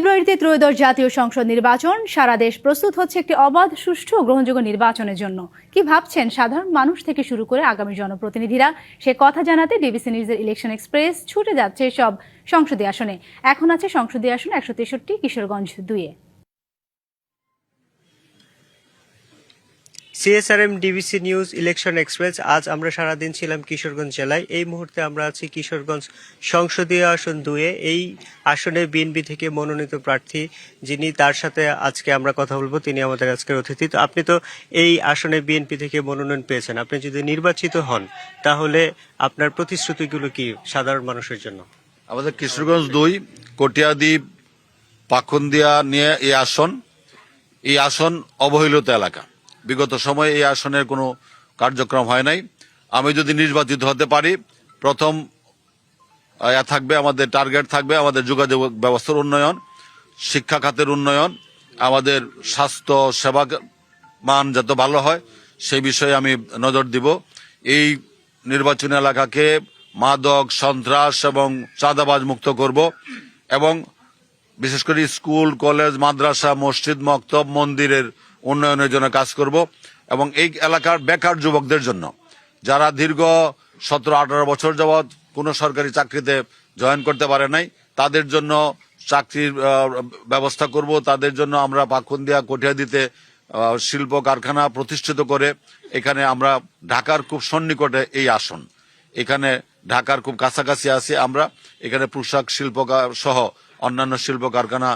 ফেব্রুয়ারিতে ত্রয়োদশ জাতীয় সংসদ নির্বাচন। সারা দেশ প্রস্তুত হচ্ছে একটি অবাধ, সুষ্ঠু ও গ্রহণযোগ্য নির্বাচনের জন্য। কি ভাবছেন সাধারণ মানুষ থেকে শুরু করে আগামী জনপ্রতিনিধিরা? সে কথা জানাতে ডিবিসি নিউজের ইলেকশন এক্সপ্রেস ছুটে যাচ্ছে সব সংসদীয় আসনে। এখন আছে সংসদীয় আসন একশো তেষট্টি, কিশোরগঞ্জ দুইয়ে। CSRM DBC news election express আজ আমরা সারাদিন ছিলাম কিশোরগঞ্জ জেলায়। এই মুহূর্তে আমরা আছি কিশোরগঞ্জ সংসদীয় আসন দুয়ে। এই আসনে বিএনপি থেকে মনোনীত প্রার্থী যিনি, তার সাথে আজকে আমরা কথা বলব। তিনি আমাদের আজকের অতিথি। তো আপনি তো এই আসনে বিএনপি থেকে মনোনয়ন পেয়েছেন। আপনি যদি নির্বাচিত হন, তাহলে আপনার প্রতিশ্রুতিগুলো কি সাধারণ মানুষের জন্য? আমাদের কিশোরগঞ্জ দুই কটিয়াদ্বীপ পাখন্দিয়া নিয়ে এই আসন। এই আসন অবহেলিত এলাকা। বিগত সময়ে এই আসনের কোনো কার্যক্রম হয় নাই। আমি যদি নির্বাচিত হতে পারি, প্রথম থাকবে আমাদের টার্গেট থাকবে আমাদের যোগাযোগ ব্যবস্থার উন্নয়ন, শিক্ষা খাতের উন্নয়ন, আমাদের স্বাস্থ্য সেবা মান যত ভালো হয় সেই বিষয়ে আমি নজর দিব। এই নির্বাচনী এলাকাকে মাদক, সন্ত্রাস এবং চাঁদাবাজ মুক্ত করব এবং বিশেষ করে স্কুল, কলেজ, মাদ্রাসা, মসজিদ, মক্তব, মন্দিরের উন্নয়নের জন্য কাজ করব এবং এই এলাকার বেকার যুবকদের জন্য। যারা দীর্ঘ সতেরো, আঠারো বছর যাবৎ কোনো সরকারি চাকরিতে জয়েন করতে পারে নাই, তাদের জন্য চাকরির ব্যবস্থা করব। তাদের জন্য আমরা পাখুন্দিয়া কটিয়াদিতে দিতে শিল্প কারখানা প্রতিষ্ঠিত করে এখানে আমরা ঢাকার খুব সন্নিকটে এই আসন। এখানে ঢাকার খুব কাছাকাছি আছি আমরা। এখানে পোশাক শিল্প সহ অন্যান্য শিল্প কারখানা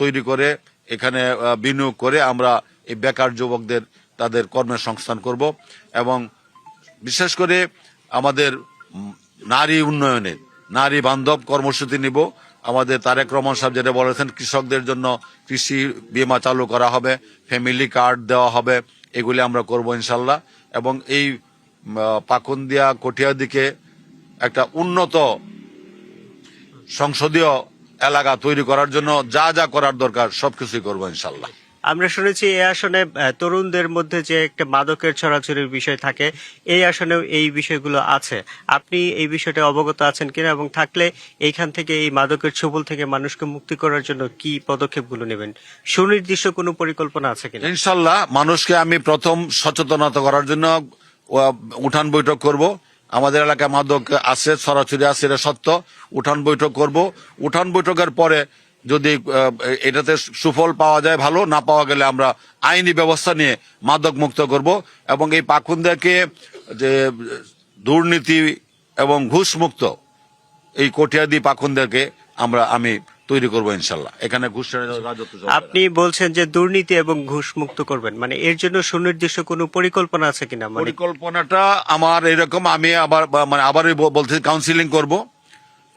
তৈরি করে এখানে বিনিয়োগ করে আমরা এই বেকার যুবকদের তাদের কর্মের সংস্থান করব এবং বিশেষ করে আমাদের নারী উন্নয়নে, নারী বান্ধব কর্মসূচি নিব। আমাদের তারেক রহমান সাহেব যেটা বলেছেন, কৃষকদের জন্য কৃষি বিমা চালু করা হবে, ফ্যামিলি কার্ড দেওয়া হবে, এগুলি আমরা করব ইনশাল্লাহ এবং এই পাকুন্দিয়া কটিয়ার দিকে একটা উন্নত সংসদীয় এলাকা তৈরি করার জন্য যা যা করার দরকার সবকিছুই করব ইনশাল্লাহ আমরা শুনেছি এই আসনে তরুণদের মধ্যে যে একটা মাদকের ছড়াছড়ির বিষয় থাকে, এই আসনেও এই বিষয়গুলো আছে। আপনি এই বিষয়টা অবগত আছেন কিনা এবং থাকলে এইখান থেকে এই মাদকের ছবল থেকে মানুষকে মুক্তি করার জন্য কি পদক্ষেপগুলো নেবেন? সুনির্দিষ্ট কোনো পরিকল্পনা আছে কিনা? ইনশাল্লাহ মানুষকে আমি প্রথম সচেতনতা করার জন্য উঠান বৈঠক করব। আমাদের এলাকায় মাদক আছে সরাসরি আছে, এটা সত্য। উঠান বৈঠক করব। উঠান বৈঠকের পরে যদি এটাতে সুফল পাওয়া যায় ভালো না পাওয়া গেলে আমরা আইনি ব্যবস্থা নিয়ে মাদক মুক্ত করব এবং এই পাখুন্দাকে যে দুর্নীতি এবং ঘুষ মুক্ত এই কটিয়াদি পাখুন্দাকে আমরা আমি তৈরি করব ইনশাল্লাহ এখানে না। আপনি বলছেন যে দুর্নীতি এবং ঘুষ মুক্ত করবেন মানে এর জন্য সুনির্দিষ্ট কোনো পরিকল্পনা আছে কিনা? মানে পরিকল্পনাটা আমার এরকম আমি আবার মানে আবারই ব- বলতে কাউন্সিলিং করব।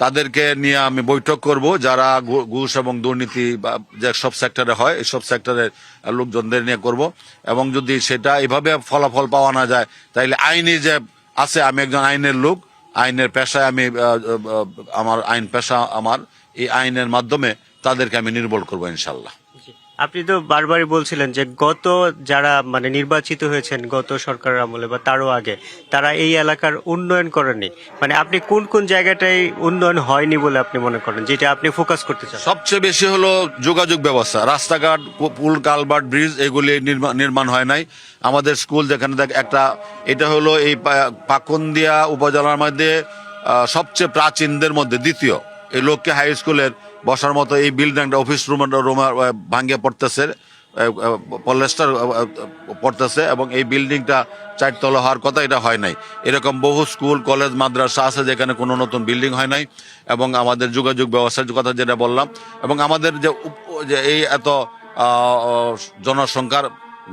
তাদেরকে নিয়ে আমি বৈঠক করব, যারা ঘুষ এবং দুর্নীতি বা যে সব সেক্টরে হয় সব সেক্টরের লোকজনদের নিয়ে করব। এবং যদি সেটা এভাবে ফলাফল পাওয়া না যায়, তাইলে আইনি যে আছে, আমি একজন আইনের লোক, আইনের পেশায় আমি আমার আইন পেশা আমার, এই আইনের মাধ্যমে তাদেরকে আমি নির্বল করব ইনশাল্লাহ আপনি তো বারবারই বলছিলেন যে গত যারা মানে নির্বাচিত হয়েছেন গত সরকারের আমলে বা তারও আগে, তারা এই এলাকার উন্নয়ন করেনি মানে আপনি কোন কোন জায়গাটায় উন্নয়ন হয়নি বলে আপনি মনে করেন, যেটা আপনি ফোকাস করতে চান? সবচেয়ে বেশি হলো যোগাযোগ ব্যবস্থা। রাস্তাঘাট পুল, কালভার্ট, ব্রিজ, এগুলি নির্মা- নির্মাণ হয় নাই। আমাদের স্কুল যেখানে একটা, এটা হলো এই পাকুন্দিয়া উপজেলার মধ্যে সবচেয়ে প্রাচীনদের মধ্যে, দ্বিতীয়। এই লক্ষ্মী হাই স্কুলের বসার মতো এই বিল্ডিংটা অফিস রুম রুম ভাঙ্গে পড়তেছে পলেস্টার পড়তেছে এবং এই বিল্ডিংটা চারতলা হওয়ার কথা এটা হয় নাই। এরকম বহু স্কুল, কলেজ, মাদ্রাসা আছে যেখানে কোনো নতুন বিল্ডিং হয় নাই এবং আমাদের যোগাযোগ ব্যবস্থার কথা যেটা বললাম এবং আমাদের যে এই এত জনসংখ্যার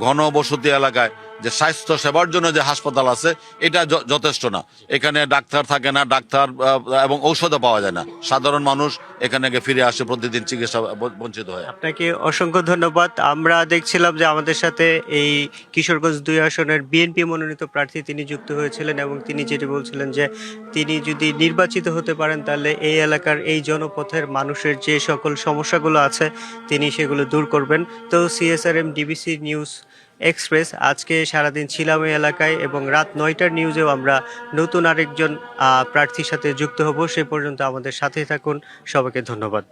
ঘনবসতি এলাকায় যে স্বাস্থ্য সেবার জন্য যে হাসপাতাল আছে, এটা যথেষ্ট না। এখানে ডাক্তার থাকে না, ডাক্তার এবং ঔষধও পাওয়া যায় না। সাধারণ মানুষ এখানে ফিরে আসে, প্রতিদিন চিকিৎসা বঞ্চিত হয়। আপনাকে অসংখ্য ধন্যবাদ। আমরা দেখছিলাম যে আমাদের সাথে এই কিশোরগঞ্জ দুই আসনের বিএনপি মনোনীত প্রার্থী তিনি যুক্ত হয়েছিলেন এবং তিনি যেটি বলছিলেন যে তিনি যদি নির্বাচিত হতে পারেন, তাহলে এই এলাকার এই জনপথের মানুষের যে সকল সমস্যাগুলো আছে, তিনি সেগুলো দূর করবেন। তো সিএসআরএম ডিবিসি নিউজ এক্সপ্রেস। আজকে সারাদিন ছিলাম এই এলাকায় এবং রাত নয়টার নিউজেও আমরা নতুন আরেকজন প্রার্থীর সাথে যুক্ত হব। সে পর্যন্ত আমাদের সাথে থাকুন। সবাইকে ধন্যবাদ।